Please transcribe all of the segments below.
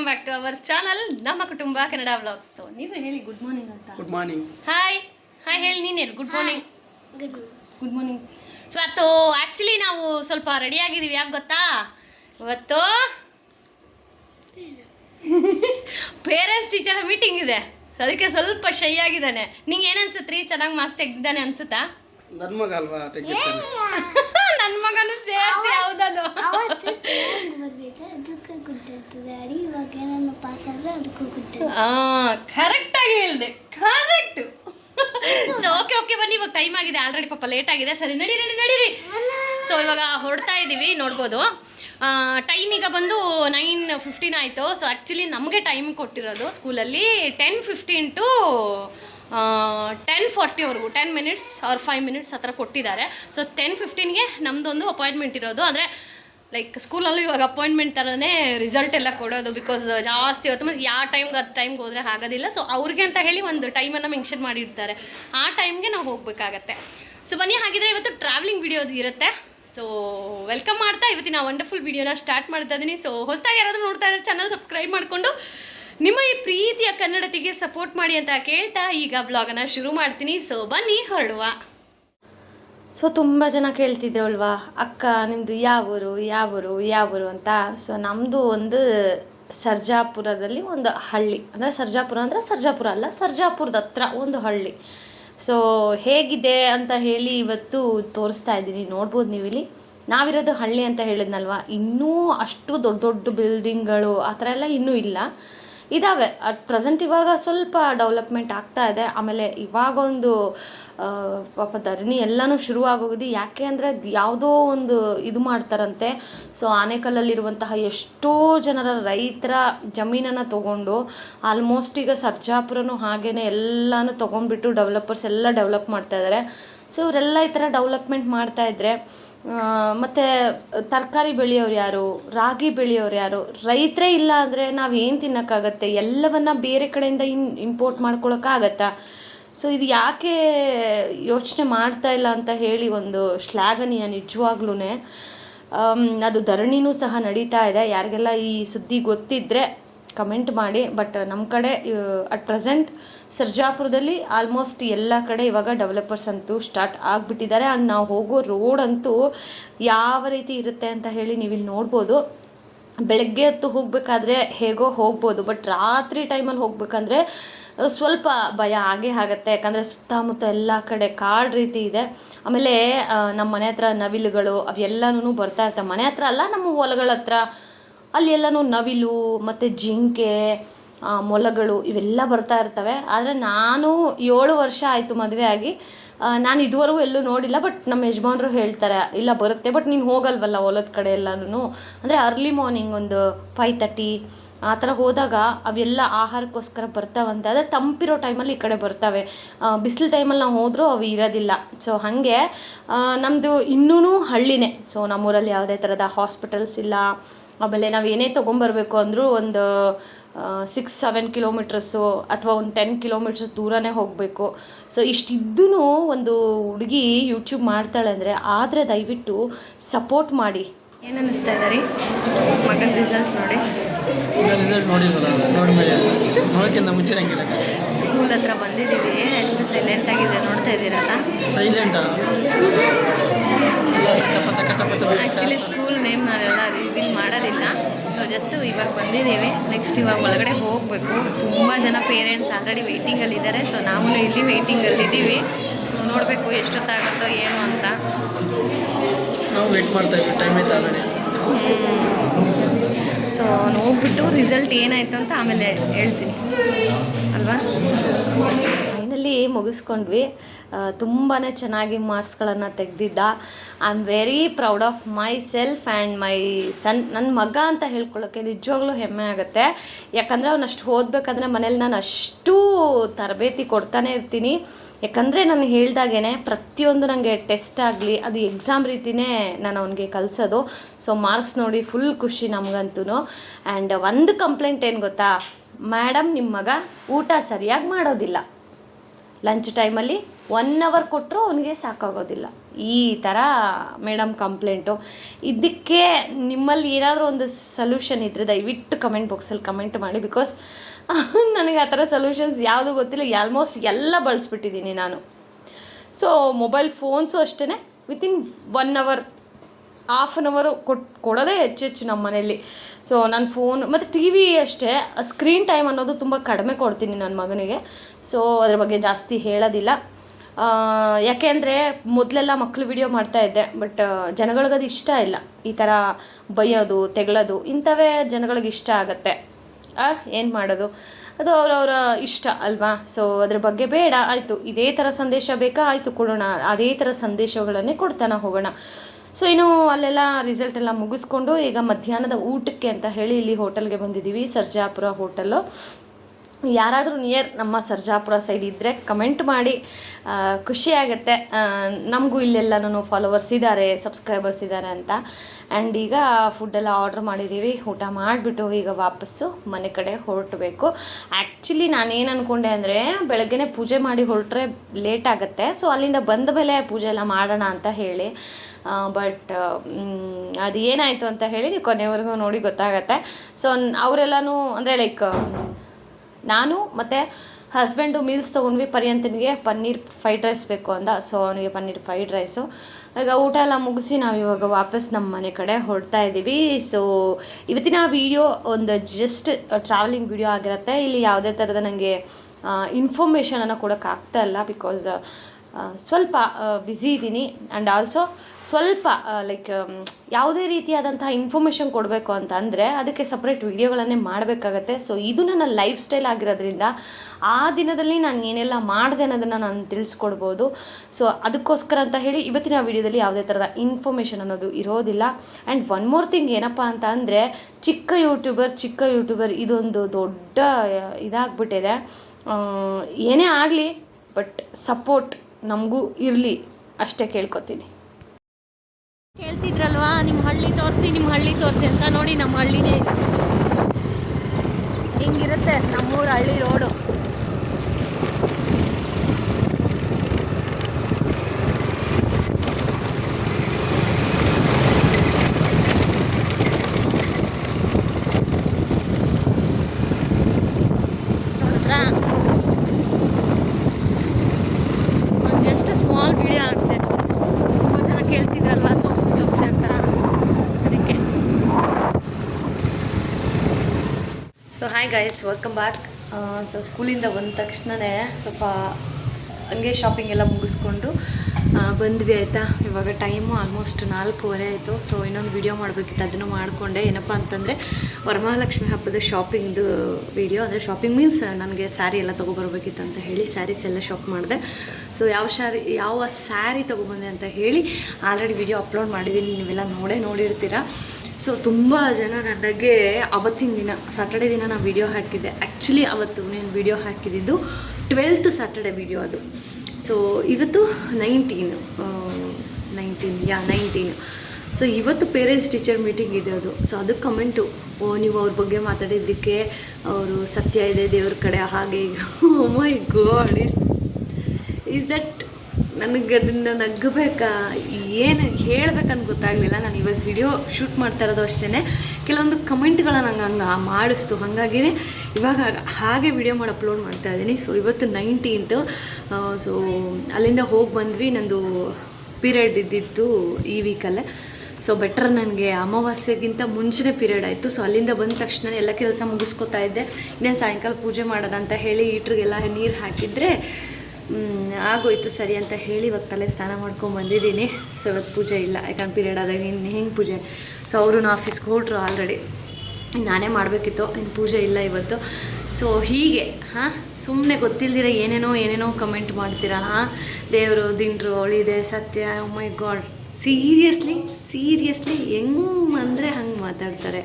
Welcome back to our channel ನಮ್ಮ ಕುಟುಂಬ Kannada vlogs so ನೀವು ಹೇಳಿ ಗುಡ್ ಮಾರ್ನಿಂಗ್ ಅಂತ. ಗುಡ್ ಮಾರ್ನಿಂಗ್ ಹಾಯ್ ಹಾಯ್ ಹೇಳಿ ನೀನು ಹೇಳಿ good morning good morning so ಇವತ್ತು ಆ್ಯಕ್ಚುಲಿ ನಾವು ಸ್ವಲ್ಪ ರೆಡಿ ಆಗಿದ್ದೀವಿ ಯಾಕೆ ಗೊತ್ತಾ? ಇವತ್ತು ಪೇರೆಂಟ್ಸ್. ಟೀಚರ್ ಮೀಟಿಂಗ್ ಇದೆ. ಅದಕ್ಕೆ ಸ್ವಲ್ಪ ಶೈ ಆಗಿದ್ದಾನೆ. ನಿಂಗೆ ಏನು ಅನ್ಸುತ್ತೆ ರೀ ಚೆನ್ನಾಗಿ ಮಾರ್ಕ್ಸ್ ತೆಗ್ದಿದ್ದಾನೆ ಅನ್ಸುತ್ತಾ? ನನ್ನ ಮಗ ಅಲ್ವಾ ತೆಗಿತಾನೆ. ನನ್ನ ಮಗನೂ ಸೇರಿಸಿ ಗುಡ್ಡ ಕರೆಕ್ಟಾಗಿ ಹೇಳಿದೆ. ಕರೆಕ್ಟ್ ಸೊ ಓಕೆ ಓಕೆ ಬನ್ನಿ ಇವಾಗ ಟೈಮ್ ಆಗಿದೆ. ಆಲ್ರೆಡಿ ಪಾಪ ಲೇಟ್ ಆಗಿದೆ. ಸರಿ ನಡಿ ನಡಿ ನಡೀರಿ. ಸೊ ಇವಾಗ ಹೊರಡ್ತಾ ಇದ್ದೀವಿ ನೋಡ್ಬೋದು. ಟೈಮ್ ಈಗ ಬಂದು ನೈನ್ ಫಿಫ್ಟೀನ್ ಆಯಿತು. ಸೊ ಆ್ಯಕ್ಚುಲಿ ನಮಗೆ ಟೈಮ್ ಕೊಟ್ಟಿರೋದು ಸ್ಕೂಲಲ್ಲಿ ten fifteen to ten ಫಾರ್ಟಿವರೆಗೂ ten minutes or five minutes ಹತ್ರ ಕೊಟ್ಟಿದ್ದಾರೆ. ಸೊ ಟೆನ್ ಫಿಫ್ಟೀನ್ಗೆ ನಮ್ಮದೊಂದು ಅಪಾಯಿಂಟ್ಮೆಂಟ್ ಇರೋದು. ಅಂದರೆ ಲೈಕ್ ಸ್ಕೂಲಲ್ಲೂ ಇವಾಗ ಅಪಾಯಿಂಟ್ಮೆಂಟ್ ಥರನೇ ರಿಸಲ್ಟ್ ಎಲ್ಲ ಕೊಡೋದು ಬಿಕಾಸ್ ಜಾಸ್ತಿ ಹೊತ್ತು ಮತ್ತು ಯಾವ ಟೈಮ್ಗೆ ಅದು ಟೈಮ್ಗೆ ಹೋದರೆ ಆಗೋದಿಲ್ಲ. ಸೊ ಅವ್ರಿಗೆ ಅಂತ ಹೇಳಿ ಒಂದು ಟೈಮನ್ನು ಮೆನ್ಷನ್ ಮಾಡಿರ್ತಾರೆ. ಆ ಟೈಮ್ಗೆ ನಾವು ಹೋಗಬೇಕಾಗತ್ತೆ. ಸೊ ಬನ್ನಿ, ಹಾಗಿದ್ರೆ ಇವತ್ತು ಟ್ರಾವೆಲಿಂಗ್ ವಿಡಿಯೋದು ಇರುತ್ತೆ. ಸೊ ವೆಲ್ಕಮ್ ಮಾಡ್ತಾ ಇವತ್ತಿನ ವಂಡರ್ಫುಲ್ ವಿಡಿಯೋನ ಸ್ಟಾರ್ಟ್ ಮಾಡ್ತಾ ಇದ್ದೀನಿ ಸೊ ಹೊಸದಾಗಿ ಯಾರಾದರೂ ನೋಡ್ತಾ ಇದ್ದಾರೆ ಚಾನಲ್ ಸಬ್ಸ್ಕ್ರೈಬ್ ಮಾಡಿಕೊಂಡು ನಿಮ್ಮ ಈ ಪ್ರೀತಿಯ ಕನ್ನಡತಿಗೆ ಸಪೋರ್ಟ್ ಮಾಡಿ ಅಂತ ಕೇಳ್ತಾ ಈಗ ಬ್ಲಾಗನ್ನು ಶುರು ಮಾಡ್ತೀನಿ. ಸೊ ಬನ್ನಿ ಹೊರಡುವ. ಸೊ ತುಂಬ ಜನ ಕೇಳ್ತಿದ್ರು ಅಲ್ವಾ ಅಕ್ಕ ನಿಮ್ಮದು ಯಾವೂರು ಯಾವೂರು ಯಾವೂರು ಅಂತ? ಸೊ ನಮ್ಮದು ಒಂದು ಸರ್ಜಾಪುರದಲ್ಲಿ ಒಂದು ಹಳ್ಳಿ. ಅಂದರೆ ಸರ್ಜಾಪುರ ಅಂದರೆ ಸರ್ಜಾಪುರ ಅಲ್ಲ, ಸರ್ಜಾಪುರದ ಹತ್ರ ಒಂದು ಹಳ್ಳಿ. ಸೊ ಹೇಗಿದೆ ಅಂತ ಹೇಳಿ ಇವತ್ತು ತೋರಿಸ್ತಾ ಇದ್ದೀನಿ. ನೋಡ್ಬೋದು ನೀವು ಇಲ್ಲಿ ನಾವಿರೋದು ಹಳ್ಳಿ ಅಂತ ಹೇಳಿದ್ನಲ್ವಾ? ಇನ್ನೂ ಅಷ್ಟು ದೊಡ್ಡ ದೊಡ್ಡ ಬಿಲ್ಡಿಂಗ್ಗಳು ಆ ಥರ ಎಲ್ಲ ಇನ್ನೂ ಇಲ್ಲ. ಇದ್ದಾವೆ ಅಟ್ ಪ್ರೆಸೆಂಟ್ ಇವಾಗ ಸ್ವಲ್ಪ ಡೆವಲಪ್ಮೆಂಟ್ ಆಗ್ತಾ ಇದೆ. ಆಮೇಲೆ ಇವಾಗೊಂದು ಆ, ಪಾಪ ಧರಣಿ ಎಲ್ಲನೂ ಶುರು ಆಗೋಗಿದೆ ಯಾಕೆ ಅಂದರೆ ಯಾವುದೋ ಒಂದು ಇದು ಮಾಡ್ತಾರಂತೆ. ಸೊ ಆನೆಕಲ್ಲಲ್ಲಿರುವಂತಹ ಎಷ್ಟೋ ಜನರ ರೈತರ ಜಮೀನನ್ನು ತಗೊಂಡು ಆಲ್ಮೋಸ್ಟ್ ಈಗ ಸರ್ಜಾಪುರನೂ ಹಾಗೇನೆ ಎಲ್ಲನೂ ತೊಗೊಂಡ್ಬಿಟ್ಟು ಡೆವಲಪರ್ಸ್ ಎಲ್ಲ ಡೆವಲಪ್ ಮಾಡ್ತಾ ಇದ್ದಾರೆ ಸೊ ಇವರೆಲ್ಲ ಈ ಥರ ಡೆವಲಪ್ಮೆಂಟ್ ಮಾಡ್ತಾ ಇದ್ರೆ ಆ, ಮತ್ತೆ ತರಕಾರಿ ಬೆಳೆಯೋರು ಯಾರು, ರಾಗಿ ಬೆಳೆಯೋರು ಯಾರು, ರೈತರೇ ಇಲ್ಲ ಅಂದರೆ ನಾವು ಏನು ತಿನ್ನೋಕ್ಕಾಗತ್ತೆ? ಎಲ್ಲವನ್ನು ಬೇರೆ ಕಡೆಯಿಂದ ಇನ್ ಇಂಪೋರ್ಟ್ ಮಾಡ್ಕೊಳ್ಳೋಕ್ಕಾಗತ್ತಾ ಸೊ ಇದು ಯಾಕೆ ಯೋಚನೆ ಮಾಡ್ತಾ ಇಲ್ಲ ಅಂತ ಹೇಳಿ ಒಂದು ಶ್ಲಾಘನೀಯ ನಿಜವಾಗ್ಲೂ ಅದು ಧರಣಿನೂ ಸಹ ನಡೀತಾ ಇದೆ. ಯಾರಿಗೆಲ್ಲ ಈ ಸುದ್ದಿ ಗೊತ್ತಿದ್ದರೆ ಕಮೆಂಟ್ ಮಾಡಿ. ಬಟ್ ನಮ್ಮ ಕಡೆ ಅಟ್ ಪ್ರೆಸೆಂಟ್ ಸರ್ಜಾಪುರದಲ್ಲಿ ಆಲ್ಮೋಸ್ಟ್ ಎಲ್ಲ ಕಡೆ ಇವಾಗ ಡೆವಲಪರ್ಸ್ ಅಂತೂ ಸ್ಟಾರ್ಟ್ ಆಗಿಬಿಟ್ಟಿದ್ದಾರೆ. ಆ್ಯಂಡ್ ನಾವು ಹೋಗೋ ರೋಡ್ ಅಂತೂ ಯಾವ ರೀತಿ ಇರುತ್ತೆ ಅಂತ ಹೇಳಿ ನೀವು ಇಲ್ಲಿ ನೋಡ್ಬೋದು. ಬೆಳಗ್ಗೆ ಹೊತ್ತು ಹೋಗಬೇಕಾದ್ರೆ ಹೇಗೋ ಹೋಗ್ಬೋದು, ಬಟ್ ರಾತ್ರಿ ಟೈಮಲ್ಲಿ ಹೋಗ್ಬೇಕಂದ್ರೆ ಸ್ವಲ್ಪ ಭಯ ಆಗೇ ಆಗುತ್ತೆ. ಯಾಕಂದರೆ ಸುತ್ತಮುತ್ತ ಎಲ್ಲ ಕಡೆ ಕಾಡು ರೀತಿ ಇದೆ. ಆಮೇಲೆ ನಮ್ಮ ಮನೆ ಹತ್ರ ನವಿಲುಗಳು ಅವೆಲ್ಲನೂ ಬರ್ತಾ ಇರ್ತವೆ ಮನೆ ಹತ್ರ ಅಲ್ಲ, ನಮ್ಮ ಹೊಲಗಳ ಹತ್ರ ಅಲ್ಲಿ ಎಲ್ಲನೂ ನವಿಲು, ಮತ್ತು ಜಿಂಕೆ ಮೊಲಗಳು ಇವೆಲ್ಲ ಬರ್ತಾ ಇರ್ತವೆ. ಆದರೆ ನಾನು ಏಳು ವರ್ಷ ಆಯಿತು ಮದುವೆ ಆಗಿ. ನಾನು ಇದುವರೆಗೂ ಎಲ್ಲೂ ನೋಡಿಲ್ಲ ಬಟ್ ನಮ್ಮ ಯಜಮಾನ್ರು ಹೇಳ್ತಾರೆ, ಇಲ್ಲ, ಬರುತ್ತೆ ಬಟ್ ನೀನು ಹೋಗಲ್ವಲ್ಲ ಹೊಲದ ಕಡೆ ಎಲ್ಲನೂ ಅಂದರೆ ಅರ್ಲಿ ಮಾರ್ನಿಂಗ್ ಒಂದು ಫೈವ್ ತರ್ಟಿ ಆ ಥರ ಹೋದಾಗ ಅವೆಲ್ಲ ಆಹಾರಕ್ಕೋಸ್ಕರ ಬರ್ತಾವಂತೆ ಆದರೆ ತಂಪಿರೋ ಟೈಮಲ್ಲಿ ಈ ಕಡೆ ಬರ್ತವೆ. ಬಿಸಿಲು ಟೈಮಲ್ಲಿ ನಾವು ಹೋದರೂ ಅವು ಇರೋದಿಲ್ಲ. ಸೊ ಹಾಗೆ ನಮ್ಮದು ಇನ್ನೂ ಹಳ್ಳಿನೇ. ಸೊ ನಮ್ಮೂರಲ್ಲಿ ಯಾವುದೇ ಥರದ ಹಾಸ್ಪಿಟಲ್ಸ್ ಇಲ್ಲ. ಆಮೇಲೆ ನಾವು ಏನೇ ತೊಗೊಂಬರ್ಬೇಕು ಅಂದರೂ ಒಂದು ಸಿಕ್ಸ್ ಸೆವೆನ್ ಕಿಲೋಮೀಟರ್ಸು ಅಥವಾ ಒಂದು ಟೆನ್ ಕಿಲೋಮೀಟರ್ಸ್ ದೂರನೇ ಹೋಗಬೇಕು. ಸೊ ಇಷ್ಟಿದ್ದೂ ಒಂದು ಹುಡುಗಿ ಯೂಟ್ಯೂಬ್ ಮಾಡ್ತಾಳೆ ಅಂದರೆ ಆದರೆ ದಯವಿಟ್ಟು ಸಪೋರ್ಟ್ ಮಾಡಿ. ಏನನ್ನಿಸ್ತಾ ಇದ್ದಾರೆ ಇದೆ ರೀ ಮಗನ ರಿಸಲ್ಟ್ ನೋಡಿ. ರಿಸಲ್ಟ್ ನೋಡಿಲ್ಲ ನೋಡಿ ಮೇಲೆ ನೋಡೋಕ್ಕಿಂತ ಮುಂಚೆ ಹಂಗಿಲ್ಲ ಸ್ಕೂಲ್ ಹತ್ರ ಬಂದಿದ್ದೀವಿ ಎಷ್ಟು ಸೈಲೆಂಟ್ ಆಗಿದೆ ನೋಡ್ತಾ ಇದ್ದೀರಲ್ಲ? ಸೈಲೆಂಟಾ ಎಲ್ಲ ಆ್ಯಕ್ಚುಲಿ ಸ್ಕೂಲ್ ನೇಮ್ ನಾವೆಲ್ಲ ರಿವೀಲ್ ಮಾಡೋದಿಲ್ಲ. ಸೊ ಜಸ್ಟ್ ಇವಾಗ ಬಂದಿದ್ದೀವಿ. ನೆಕ್ಸ್ಟ್ ಇವಾಗ ಒಳಗಡೆ ಹೋಗಬೇಕು. ತುಂಬ ಜನ ಪೇರೆಂಟ್ಸ್ ಆಲ್ರೆಡಿ ವೆಯ್ಟಿಂಗಲ್ಲಿದ್ದಾರೆ ಸೊ ನಾವು ಇಲ್ಲಿ ವೆಯ್ಟಿಂಗಲ್ಲಿದ್ದೀವಿ ಸೊ ನೋಡಬೇಕು ಎಷ್ಟೊತ್ತಾಗುತ್ತೋ ಏನು ಅಂತ. ನಾವು ವೇಟ್ ಮಾಡ್ತಾ ಇದ್ವಿ. ಟೈಮ್ ಆಯ್ತು ಆಲ್ರೆಡಿ ಸೊ ನೋಡ್ಬಿಟ್ಟು ರಿಸಲ್ಟ್ ಏನಾಯ್ತು ಅಂತ ಆಮೇಲೆ ಹೇಳ್ತೀನಿ. ಅಲ್ವಾ? ಫೈನಲಿ ಮುಗಿಸ್ಕೊಂಡ್ವಿ. ತುಂಬಾ ಚೆನ್ನಾಗಿ ಮಾರ್ಕ್ಸ್ಗಳನ್ನು ತೆಗೆದಿದ್ದ. I am very proud of myself and my son ನನ್ನ ಮಗ ಅಂತ ಹೇಳ್ಕೊಳ್ಳೋಕ್ಕೆ ನಿಜವಾಗ್ಲೂ ಹೆಮ್ಮೆ ಆಗುತ್ತೆ. ಯಾಕಂದರೆ ಅವ್ನು ಅಷ್ಟು ಓದಬೇಕಂದ್ರೆ ಮನೇಲಿ ನಾನು ಅಷ್ಟು ತರಬೇತಿ ಕೊಡ್ತಾನೆ ಇರ್ತೀನಿ. ಯಾಕಂದರೆ ನಾನು ಹೇಳ್ದಾಗೇ ಪ್ರತಿಯೊಂದು ನನಗೆ ಟೆಸ್ಟ್ ಆಗಲಿ, ಅದು ಎಕ್ಸಾಮ್ ರೀತಿಯೇ ನಾನು ಅವನಿಗೆ ಕಲಿಸೋದು. ಸೊ ಮಾರ್ಕ್ಸ್ ನೋಡಿ ಫುಲ್ ಖುಷಿ ನಮಗಂತೂ ಆ್ಯಂಡ್ ಒಂದು ಕಂಪ್ಲೇಂಟ್ ಏನು ಗೊತ್ತಾ? ಮೇಡಮ್ ನಿಮ್ಮ ಮಗ ಊಟ ಸರಿಯಾಗಿ ಮಾಡೋದಿಲ್ಲ. ಲಂಚ್ ಟೈಮಲ್ಲಿ ಒನ್ ಅವರ್ ಕೊಟ್ಟರು ಅವನಿಗೆ ಸಾಕಾಗೋದಿಲ್ಲ. ಈ ಥರ ಮೇಡಮ್ ಕಂಪ್ಲೇಂಟು ಇದಕ್ಕೆ ನಿಮ್ಮಲ್ಲಿ ಏನಾದರೂ ಒಂದು ಸೊಲ್ಯೂಷನ್ ಇದ್ದರೆ ದಯವಿಟ್ಟು ಕಮೆಂಟ್ ಬಾಕ್ಸಲ್ಲಿ ಕಮೆಂಟ್ ಮಾಡಿ ಬಿಕಾಸ್ ನನಗೆ ಆ ಥರ ಸೊಲ್ಯೂಷನ್ಸ್ ಯಾವುದು ಗೊತ್ತಿಲ್ಲ. ಆಲ್ಮೋಸ್ಟ್ ಎಲ್ಲ ಬಳಸ್ಬಿಟ್ಟಿದ್ದೀನಿ ನಾನು. ಸೊ ಮೊಬೈಲ್ ಫೋನ್ಸು ಅಷ್ಟೇ within one hour half an ಅವರು ಕೊಟ್, ಕೊಡೋದೇ ಹೆಚ್ಚು ಹೆಚ್ಚು ನಮ್ಮ ಮನೇಲಿ ಸೊ ನನ್ನ ಫೋನ್ ಮತ್ತು ಟಿ ವಿ ಅಷ್ಟೇ. ಸ್ಕ್ರೀನ್ ಟೈಮ್ ಅನ್ನೋದು ತುಂಬ ಕಡಿಮೆ ಕೊಡ್ತೀನಿ ನನ್ನ ಮಗನಿಗೆ. ಸೊ ಅದ್ರ ಬಗ್ಗೆ ಜಾಸ್ತಿ ಹೇಳೋದಿಲ್ಲ. ಯಾಕೆಂದರೆ ಮೊದಲೆಲ್ಲ ಮಕ್ಕಳು ವಿಡಿಯೋ ಮಾಡ್ತಾ ಇದ್ದೆ ಬಟ್ ಜನಗಳಿಗದು ಇಷ್ಟ ಇಲ್ಲ. ಈ ಥರ ಬೈಯೋದು, ತೆಗಳೋದು, ಇಂಥವೇ ಜನಗಳಿಗೆ ಇಷ್ಟ ಆಗುತ್ತೆ. ಏನು ಮಾಡೋದು? ಅದು ಅವರವರ ಇಷ್ಟ ಅಲ್ವಾ? ಸೊ ಅದ್ರ ಬಗ್ಗೆ ಬೇಡ, ಆಯಿತು. ಇದೇ ಥರ ಸಂದೇಶ ಬೇಕಾ? ಆಯಿತು, ಕೊಡೋಣ. ಅದೇ ಥರ ಸಂದೇಶಗಳನ್ನೇ ಕೊಡ್ತಾನೆ ಹೋಗೋಣ. ಸೊ ಇನ್ನು ಅಲ್ಲೆಲ್ಲ ರಿಸಲ್ಟ್ ಎಲ್ಲ ಮುಗಿಸ್ಕೊಂಡು ಈಗ ಮಧ್ಯಾಹ್ನದ ಊಟಕ್ಕೆ ಅಂತ ಹೇಳಿ ಇಲ್ಲಿ ಹೋಟೆಲ್ಗೆ ಬಂದಿದ್ದೀವಿ, ಸರ್ಜಾಪುರ ಹೋಟೆಲ್ಲು ಯಾರಾದರೂ ನಿಯರ್ ನಮ್ಮ ಸರ್ಜಾಪುರ ಸೈಡ್ ಇದ್ದರೆ ಕಮೆಂಟ್ ಮಾಡಿ ಖುಷಿಯಾಗತ್ತೆ ನಮಗೂ ಇಲ್ಲೆಲ್ಲನೂ ಫಾಲೋವರ್ಸ್ ಇದ್ದಾರೆ ಸಬ್ಸ್ಕ್ರೈಬರ್ಸ್ ಇದ್ದಾರೆ ಅಂತ. ಆ್ಯಂಡ್ ಈಗ ಫುಡ್ಡೆಲ್ಲ ಆರ್ಡ್ರ್ ಮಾಡಿದ್ದೀವಿ ಊಟ ಮಾಡಿಬಿಟ್ಟು ಈಗ ವಾಪಸ್ಸು ಮನೆ ಕಡೆ ಹೊರಟಬೇಕು. ಆ್ಯಕ್ಚುಲಿ ನಾನೇನು ಅಂದ್ಕೊಂಡೆ ಅಂದರೆ, ಬೆಳಗ್ಗೆನೇ ಪೂಜೆ ಮಾಡಿ ಹೊರಟ್ರೆ ಲೇಟ್ ಆಗುತ್ತೆ. ಸೊ ಅಲ್ಲಿಂದ ಬಂದ ಮೇಲೆ ಪೂಜೆ ಎಲ್ಲ ಮಾಡೋಣ ಅಂತ ಹೇಳಿ. ಬಟ್ ಅದು ಏನಾಯಿತು ಅಂತ ಹೇಳಿ ನೀವು ಕೊನೆವರೆಗೂ ನೋಡಿ ಗೊತ್ತಾಗತ್ತೆ. ಸೊ ಅವರೆಲ್ಲನೂ, ಅಂದರೆ ಲೈಕ್ ನಾನು ಮತ್ತು ಹಸ್ಬೆಂಡು ಮೀಲ್ಸ್ ತೊಗೊಂಡ್ವಿ. ಪರ್ಯಂತನಿಗೆ ಪನ್ನೀರ್ ಫ್ರೈಡ್ ರೈಸ್ ಬೇಕು ಅಂದ. ಸೊ ಅವನಿಗೆ ಪನ್ನೀರ್ ಫ್ರೈಡ್ ರೈಸು ಈಗ ಊಟ ಎಲ್ಲ ಮುಗಿಸಿ ನಾವು ಇವಾಗ ವಾಪಸ್ ನಮ್ಮ ಮನೆ ಕಡೆ ಹೊರಡ್ತಾ ಇದ್ದೀವಿ ಸೊ ಇವತ್ತಿನ ವಿಡಿಯೋ ಒಂದು ಜಸ್ಟ್ ಟ್ರಾವೆಲಿಂಗ್ ವಿಡಿಯೋ ಆಗಿರುತ್ತೆ. ಇಲ್ಲಿ ಯಾವುದೇ ಥರದ ನನಗೆ ಇನ್ಫಾರ್ಮೇಷನನ್ನು ಕೊಡೋಕ್ಕಾಗ್ತಾ ಇಲ್ಲ ಬಿಕಾಸ್ ಸ್ವಲ್ಪ ಬ್ಯುಸಿ ಇದ್ದೀನಿ ಆ್ಯಂಡ್ ಆಲ್ಸೋ ಸ್ವಲ್ಪ ಲೈಕ್ ಯಾವುದೇ ರೀತಿಯಾದಂತಹ ಇನ್ಫಾರ್ಮೇಷನ್ ಕೊಡಬೇಕು ಅಂತ ಅಂದರೆ ಅದಕ್ಕೆ ಸಪ್ರೇಟ್ ವಿಡಿಯೋಗಳನ್ನೇ ಮಾಡಬೇಕಾಗತ್ತೆ. ಸೊ ಇದು ನನ್ನ ಲೈಫ್ ಸ್ಟೈಲ್ ಆಗಿರೋದ್ರಿಂದ ಆ ದಿನದಲ್ಲಿ ನಾನು ಏನೆಲ್ಲ ಮಾಡಿದೆ ಅನ್ನೋದನ್ನು ನಾನು ತಿಳಿಸ್ಕೊಡ್ಬೋದು. ಸೊ ಅದಕ್ಕೋಸ್ಕರ ಅಂತ ಹೇಳಿ ಇವತ್ತಿನ ವಿಡಿಯೋದಲ್ಲಿ ಯಾವುದೇ ಥರದ ಇನ್ಫಾರ್ಮೇಷನ್ ಅನ್ನೋದು ಇರೋದಿಲ್ಲ. ಆ್ಯಂಡ್ ಒನ್ ಮೋರ್ ಥಿಂಗ್ ಏನಪ್ಪ ಅಂತ ಅಂದರೆ ಚಿಕ್ಕ ಯೂಟ್ಯೂಬರ್ ಚಿಕ್ಕ ಯೂಟ್ಯೂಬರ್ ಇದೊಂದು ದೊಡ್ಡ ಇದಾಗ್ಬಿಟ್ಟಿದೆ. ಏನೇ ಆಗಲಿ ಬಟ್ ಸಪೋರ್ಟ್ ನಮಗೂ ಇರಲಿ ಅಷ್ಟೇ ಕೇಳ್ಕೊತೀನಿ. ಕೇಳ್ತಿದ್ರಲ್ವಾ? ನಿಮ್ಮ ಹಳ್ಳಿ ತೋರಿಸಿ ನಿಮ್ಮ ಹಳ್ಳಿ ತೋರಿಸಿ ಅಂತ ನೋಡಿ ನಮ್ಮ ಹಳ್ಳಿನೇ ಇದೆ. ಹಿಂಗಿರುತ್ತೆ? ನಮ್ಮೂರ ಹಳ್ಳಿ ರೋಡು ವಿಡಿಯೋ ಆಗುತ್ತೆ ಅಷ್ಟೇ. ತುಂಬ ಜನ ಕೇಳ್ತಿದ್ರಲ್ವ? ತೋರಿಸಿ ತೋರಿಸಿ ಅಂತ. ಅದಕ್ಕೆ. So hi guys welcome back so ಸ್ಕೂಲಿಂದ ಬಂದ ತಕ್ಷಣವೇ ಸ್ವಲ್ಪ ಹಂಗೆ ಶಾಪಿಂಗ್ ಎಲ್ಲ ಮುಗಿಸ್ಕೊಂಡು ಬಂದ್ವಿ ಆಯಿತಾ? ಇವಾಗ ಟೈಮು ಆಲ್ಮೋಸ್ಟ್ ನಾಲ್ಕೂವರೆ ಆಯಿತು. ಸೊ ಇನ್ನೊಂದು ವಿಡಿಯೋ ಮಾಡಬೇಕಿತ್ತು. ಅದನ್ನು ಮಾಡಿಕೊಂಡೆ. ಏನಪ್ಪ ಅಂತಂದರೆ, ವರಮಹಾಲಕ್ಷ್ಮಿ ಹಬ್ಬದ ಶಾಪಿಂಗ್ದು ವಿಡಿಯೋ ಅಂದರೆ ಶಾಪಿಂಗ್ ಮೀನ್ಸ್ ನನಗೆ ಸ್ಯಾರಿ ಎಲ್ಲ ತೊಗೊಬರ್ಬೇಕಿತ್ತು ಅಂತ ಹೇಳಿ ಸ್ಯಾರೀಸ್ ಎಲ್ಲ ಶಾಪ್ ಮಾಡಿದೆ. ಸೊ ಯಾವ ಶಾರಿ ಯಾವ ಸ್ಯಾರಿ ತೊಗೊಬಂದೆ ಅಂತ ಹೇಳಿ ಆಲ್ರೆಡಿ ವಿಡಿಯೋ ಅಪ್ಲೋಡ್ ಮಾಡಿದ್ದೀನಿ ನೀವೆಲ್ಲ ನೋಡೇ ನೋಡಿರ್ತೀರ. ಸೊ ತುಂಬ ಜನ ನನಗೆ ಅವತ್ತಿನ ದಿನ ಸಾಟರ್ಡೆ ದಿನ ನಾನು ವೀಡಿಯೋ ಹಾಕಿದ್ದೆ. ಆ್ಯಕ್ಚುಲಿ ಅವತ್ತು ನೀನು ವೀಡಿಯೋ ಹಾಕಿದ್ದು ಟ್ವೆಲ್ತ್ ಸಾಟರ್ಡೆ ವಿಡಿಯೋ ಅದು. ಸೊ ಇವತ್ತು nineteen nineteen yeah nineteen so ಇವತ್ತು ಪೇರೆಂಟ್ಸ್ ಟೀಚರ್ ಮೀಟಿಂಗ್ ಇದೆ ಅದು. ಸೊ ಅದು ಕಮೆಂಟು ಓ, ನೀವು ಅವ್ರ ಬಗ್ಗೆ ಮಾತಾಡಿದ್ದಕ್ಕೆ ಅವರು ಸತ್ಯ ಇದೆ, ದೇವ್ರ ಕಡೆ ಹಾಗೆ my god is is that ನನಗೆ ಅದನ್ನು ನಗ್ಗಬೇಕಾ ಏನು ಹೇಳ್ಬೇಕಂತ ಗೊತ್ತಾಗಲಿಲ್ಲ. ನಾನು ಇವಾಗ ವಿಡಿಯೋ ಶೂಟ್ ಮಾಡ್ತಾ ಇರೋದು ಅಷ್ಟೇ ಕೆಲವೊಂದು ಕಮೆಂಟ್ಗಳನ್ನ ನಂಗೆ ಹಂಗೆ ಮಾಡಿಸ್ತು. ಹಾಗಾಗಿನೇ ಇವಾಗ ಹಾಗೆ ವಿಡಿಯೋ ಮಾಡಿ ಅಪ್ಲೋಡ್ ಮಾಡ್ತಾ ಇದ್ದೀನಿ. ಸೊ ಇವತ್ತು ನೈನ್ಟೀನ್ತ್ ಸೊ ಅಲ್ಲಿಂದ ಹೋಗಿ ಬಂದ್ವಿ. ನಂದು ಪೀರಿಯಡ್ ಇದ್ದಿತ್ತು ಈ ವೀಕಲ್ಲೇ ಸೊ ಬೆಟರ್ ನನಗೆ ಅಮಾವಾಸ್ಯೆಗಿಂತ ಮುಂಚೆನೇ ಪೀರಿಯಡ್ ಆಯಿತು. ಸೊ ಅಲ್ಲಿಂದ ಬಂದ ತಕ್ಷಣ ಎಲ್ಲ ಕೆಲಸ ಮುಗಿಸ್ಕೊತಾ ಇದ್ದೆ. ಇನ್ನೇನು ಸಾಯಂಕಾಲ ಪೂಜೆ ಮಾಡೋಣ ಅಂತ ಹೇಳಿ ಈಟ್ರಿಗೆಲ್ಲ ನೀರು ಹಾಕಿದರೆ ಆಗೋಯ್ತು ಸರಿ ಅಂತ ಹೇಳಿ ಇವಾಗ ತಲೆ ಸ್ನಾನ ಮಾಡ್ಕೊಂಡು ಬಂದಿದ್ದೀನಿ. ಸೊ ಇವತ್ತು ಪೂಜೆ ಇಲ್ಲ. ಯಾಕಂದ್ರೆ ಪೀರಿಯಡ್ ಆದಾಗ ಇನ್ನು ಹೆಂಗೆ ಪೂಜೆ? ಸೊ ಅವರು ಆಫೀಸ್ಗೆ ಹೊರಟ್ರು ಆಲ್ರೆಡಿ ನಾನೇ ಮಾಡಬೇಕಿತ್ತು. ಇನ್ನು ಪೂಜೆ ಇಲ್ಲ ಇವತ್ತು. ಸೊ ಹೀಗೆ, ಹಾಂ? ಸುಮ್ಮನೆ ಗೊತ್ತಿಲ್ದಿರ ಏನೇನೋ ಏನೇನೋ ಕಮೆಂಟ್ ಮಾಡ್ತೀರಾ, ಹಾಂ? ದೇವರು, ದಿಂಡ್ರು, ಅವಳಿದೆ, ಸತ್ಯ ಮೈ ಗಾಡ್ ಸೀರಿಯಸ್ಲಿ ಸೀರಿಯಸ್ಲಿ ಹೆಂಗೆ ಅಂದರೆ ಹಂಗೆ ಮಾತಾಡ್ತಾರೆ.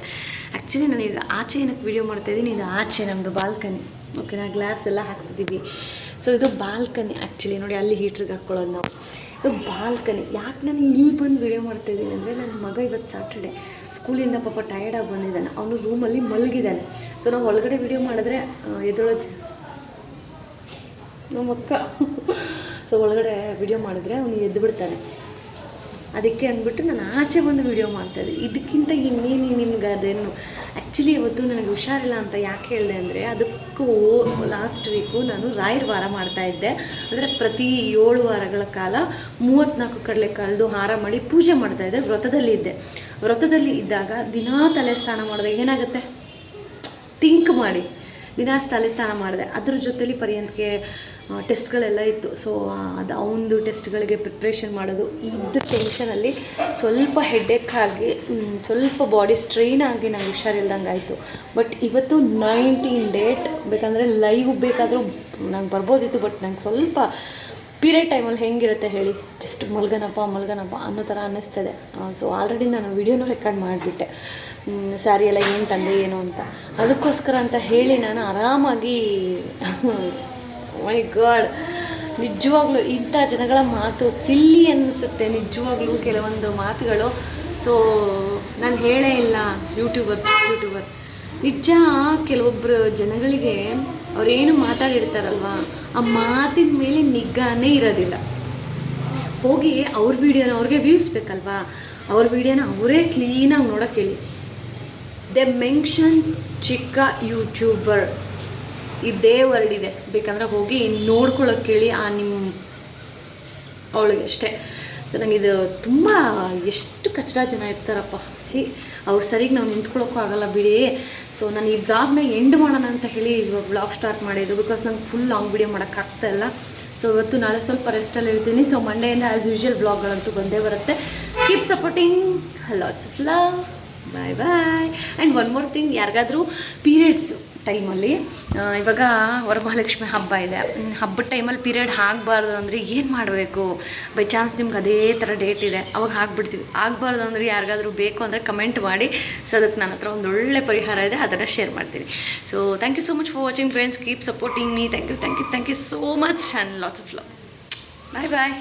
ಆ್ಯಕ್ಚುಲಿ ಈಗ ಆಚೆ ಏನಕ್ಕೆ ವೀಡಿಯೋ ಮಾಡ್ತಾಯಿದ್ದೀನಿ ಇದು ಆಚೆ ನಮ್ಮದು ಬಾಲ್ಕನಿ ಓಕೆನಾ ಗ್ಲಾಸ್ ಎಲ್ಲ ಹಾಕ್ಸಿದ್ದೀವಿ ಸೊ ಇದು ಬಾಲ್ಕನಿ ಆ್ಯಕ್ಚುಲಿ ನೋಡಿ ಅಲ್ಲಿ ಹೀಟ್ರಿಗೆ ಹಾಕ್ಕೊಳ್ಳೋದು ನಾವು. ಇದು ಬಾಲ್ಕನಿ ಯಾಕೆ ನಾನು ಇಲ್ಲಿ ಬಂದು ವಿಡಿಯೋ ಮಾಡ್ತಾಯಿದ್ದೀನಿ ಅಂದರೆ ನನ್ನ ಮಗ ಇವತ್ತು ಸಾಟರ್ಡೆ ಸ್ಕೂಲಿಂದ ಪಾಪ ಟಯರ್ಡಾಗಿ ಬಂದಿದ್ದಾನೆ. ಅವನು ರೂಮಲ್ಲಿ ಮಲಗಿದ್ದಾನೆ. ಸೊ ನಾವು ಒಳಗಡೆ ವಿಡಿಯೋ ಮಾಡಿದ್ರೆ ಎದೊಳೋ ನಮ್ಮ ಅಕ್ಕ. ಸೊ ಒಳಗಡೆ ವಿಡಿಯೋ ಮಾಡಿದ್ರೆ ಅವನು ಎದ್ದು ಬಿಡ್ತಾನೆ. ಅದಕ್ಕೆ ಅಂದ್ಬಿಟ್ಟು ನಾನು ಆಚೆ ಬಂದು ವಿಡಿಯೋ ಮಾಡ್ತಾಯಿದ್ದೆ ಇದಕ್ಕಿಂತ ಇನ್ನೇನು ನಿಮ್ಗೆ ಅದೇನು? ಆ್ಯಕ್ಚುಲಿ ಇವತ್ತು ನನಗೆ ಹುಷಾರಿಲ್ಲ ಅಂತ ಯಾಕೆ ಹೇಳಿದೆ ಅಂದರೆ ಅದಕ್ಕೂ ಲಾಸ್ಟ್ ವೀಕು ನಾನು ರಾಯರ ವಾರ ಮಾಡ್ತಾಯಿದ್ದೆ ಅಂದರೆ ಪ್ರತಿ ಏಳು ವಾರಗಳ ಕಾಲ ಮೂವತ್ತ್ನಾಲ್ಕು ಕಳೆದು ಹಾರ ಮಾಡಿ ಪೂಜೆ ಮಾಡ್ತಾಯಿದ್ದೆ ವ್ರತದಲ್ಲಿ ಇದ್ದೆ. ವ್ರತದಲ್ಲಿ ಇದ್ದಾಗ ದಿನಾ ತಲೆ ಸ್ನಾನ ಮಾಡಿದಾಗ ಏನಾಗುತ್ತೆ? ಥಿಂಕ್ ಮಾಡಿ. ದಿನ ತಲೆ ಸ್ನಾನ ಮಾಡಿದೆ. ಅದ್ರ ಜೊತೆಲಿ ಪರ್ಯಂತಕ್ಕೆ ಟೆಸ್ಟ್ಗಳೆಲ್ಲ ಇತ್ತು. ಸೊ ಅದು ಅವನದು ಟೆಸ್ಟ್ಗಳಿಗೆ ಪ್ರಿಪ್ರೇಷನ್ ಮಾಡೋದು. ಇದ್ದ ಟೆನ್ಷನಲ್ಲಿ ಸ್ವಲ್ಪ ಹೆಡ್ಡೆಕ್ ಆಗಿ ಸ್ವಲ್ಪ ಬಾಡಿ ಸ್ಟ್ರೈನ್ ಆಗಿ ನಂಗೆ ಹುಷಾರಿಲ್ದಂಗೆ ಆಯಿತು. ಬಟ್ ಇವತ್ತು ನೈನ್ಟೀನ್ ಡೇಟ್ ಬೇಕಂದರೆ ಲೈವ್ ಬೇಕಾದರೂ ನಂಗೆ ಬರ್ಬೋದಿತ್ತು. ಬಟ್ ನಂಗೆ ಸ್ವಲ್ಪ ಪೀರಿಯಡ್ ಟೈಮಲ್ಲಿ ಹೆಂಗಿರುತ್ತೆ ಹೇಳಿ? ಜಸ್ಟ್ ಮಲ್ಗನಪ್ಪ ಮಲ್ಗನಪ್ಪ ಅನ್ನೋ ಥರ ಅನ್ನಿಸ್ತದೆ. ಸೊ ಆಲ್ರೆಡಿ ನಾನು ವಿಡಿಯೋನೂ ರೆಕಾರ್ಡ್ ಮಾಡಿಬಿಟ್ಟೆ. ಸ್ಯಾರಿ ಎಲ್ಲ ಏನು ತಂದೆ, ಏನು ಅಂತ. ಅದಕ್ಕೋಸ್ಕರ ಅಂತ ಹೇಳಿ ನಾನು ಆರಾಮಾಗಿ ಮೈ ಗಾಡ್ ನಿಜವಾಗ್ಲೂ ಇಂಥ ಜನಗಳ ಮಾತು ಸಿಲ್ಲಿ ಅನ್ನಿಸುತ್ತೆ ನಿಜವಾಗ್ಲೂ ಕೆಲವೊಂದು ಮಾತುಗಳು. ಸೊ ನಾನು ಹೇಳೇ ಇಲ್ಲ ಯೂಟ್ಯೂಬರ್ ಚಿಕ್ಕ ಯೂಟ್ಯೂಬರ್ ನಿಜ ಕೆಲವೊಬ್ಬರು ಜನಗಳಿಗೆ ಅವ್ರೇನು ಮಾತಾಡಿರ್ತಾರಲ್ವ? ಆ ಮಾತಿನ ಮೇಲೆ ನಿಗ್ಗಾನೇ ಇರೋದಿಲ್ಲ. ಹೋಗಿ ಅವ್ರ ವೀಡಿಯೋನ ಅವ್ರಿಗೆ ವ್ಯೂಸ್ ಬೇಕಲ್ವಾ? ಅವ್ರ ವೀಡಿಯೋನ ಅವರೇ ಕ್ಲೀನಾಗಿ ನೋಡೋಕೆ ಹೇಳಿ. ದೆ ಮೆನ್ಷನ್ ಚಿಕ್ಕ ಯೂಟ್ಯೂಬರ್ ಇದೇ ವರ್ಡ್ ಇದೆ. ಬೇಕಂದ್ರೆ ಹೋಗಿ ನೋಡ್ಕೊಳ್ಳೋಕೆ ಹೇಳಿ ಆ ನಿಮ್ಮ ಅವಳಿಗೆ ಅಷ್ಟೇ ಸೊ ನನಗಿದು ತುಂಬ ಎಷ್ಟು ಕಚ್ಚಡ ಜನ ಇರ್ತಾರಪ್ಪ. ಚಿ ಅವ್ರು ಸರಿಗೆ ನಾವು ನಿಂತ್ಕೊಳ್ಳೋಕ್ಕೂ ಆಗಲ್ಲ ಬಿಡಿ. ಸೊ ನಾನು ಈ ಬ್ಲಾಗ್ನ ಎಂಡ್ ಮಾಡೋಣ ಅಂತ ಹೇಳಿ ಬ್ಲಾಗ್ ಸ್ಟಾರ್ಟ್ ಮಾಡಿದ್ದು ಬಿಕಾಸ್ ನಂಗೆ ಫುಲ್ ಲಾಂಗ್ ವಿಡಿಯೋ ಮಾಡೋಕ್ಕಾಗ್ತಾಯಿಲ್ಲ ಸೊ ಇವತ್ತು ನಾಳೆ ಸ್ವಲ್ಪ ರೆಸ್ಟಲ್ಲಿ ಇರ್ತೀನಿ. ಸೊ ಮಂಡೆಯಿಂದ ಆ್ಯಸ್ ಯೂಶುವಲ್ ಬ್ಲಾಗ್ಗಳಂತೂ ಬಂದೇ ಬರುತ್ತೆ. Keep supporting lots of love bye bye and one more thing ಯಾರಿಗಾದ್ರೂ ಪೀರಿಯಡ್ಸು ಟೈಮಲ್ಲಿ ಇವಾಗ ವರಮಹಾಲಕ್ಷ್ಮಿ ಹಬ್ಬ ಇದೆ. ಹಬ್ಬದ ಟೈಮಲ್ಲಿ ಪೀರಿಯಡ್ ಆಗಬಾರ್ದು ಅಂದರೆ ಏನು ಮಾಡಬೇಕು? ಬೈ ಚಾನ್ಸ್ ನಿಮ್ಗೆ ಅದೇ ಥರ ಡೇಟ್ ಇದೆ. ಅವಾಗ ಹಾಕ್ಬಿಡ್ತೀವಿ ಆಗಬಾರ್ದು ಅಂದರೆ ಯಾರಿಗಾದರೂ ಬೇಕು ಅಂದರೆ ಕಮೆಂಟ್ ಮಾಡಿ. ಸೊ ಅದಕ್ಕೆ ನನ್ನ ಹತ್ರ ಒಂದು ಒಳ್ಳೆ ಪರಿಹಾರ ಇದೆ. ಅದನ್ನು ಶೇರ್ ಮಾಡ್ತೀನಿ. So thank you so much for watching friends keep supporting me thank you thank you thank you so much and lots of love bye bye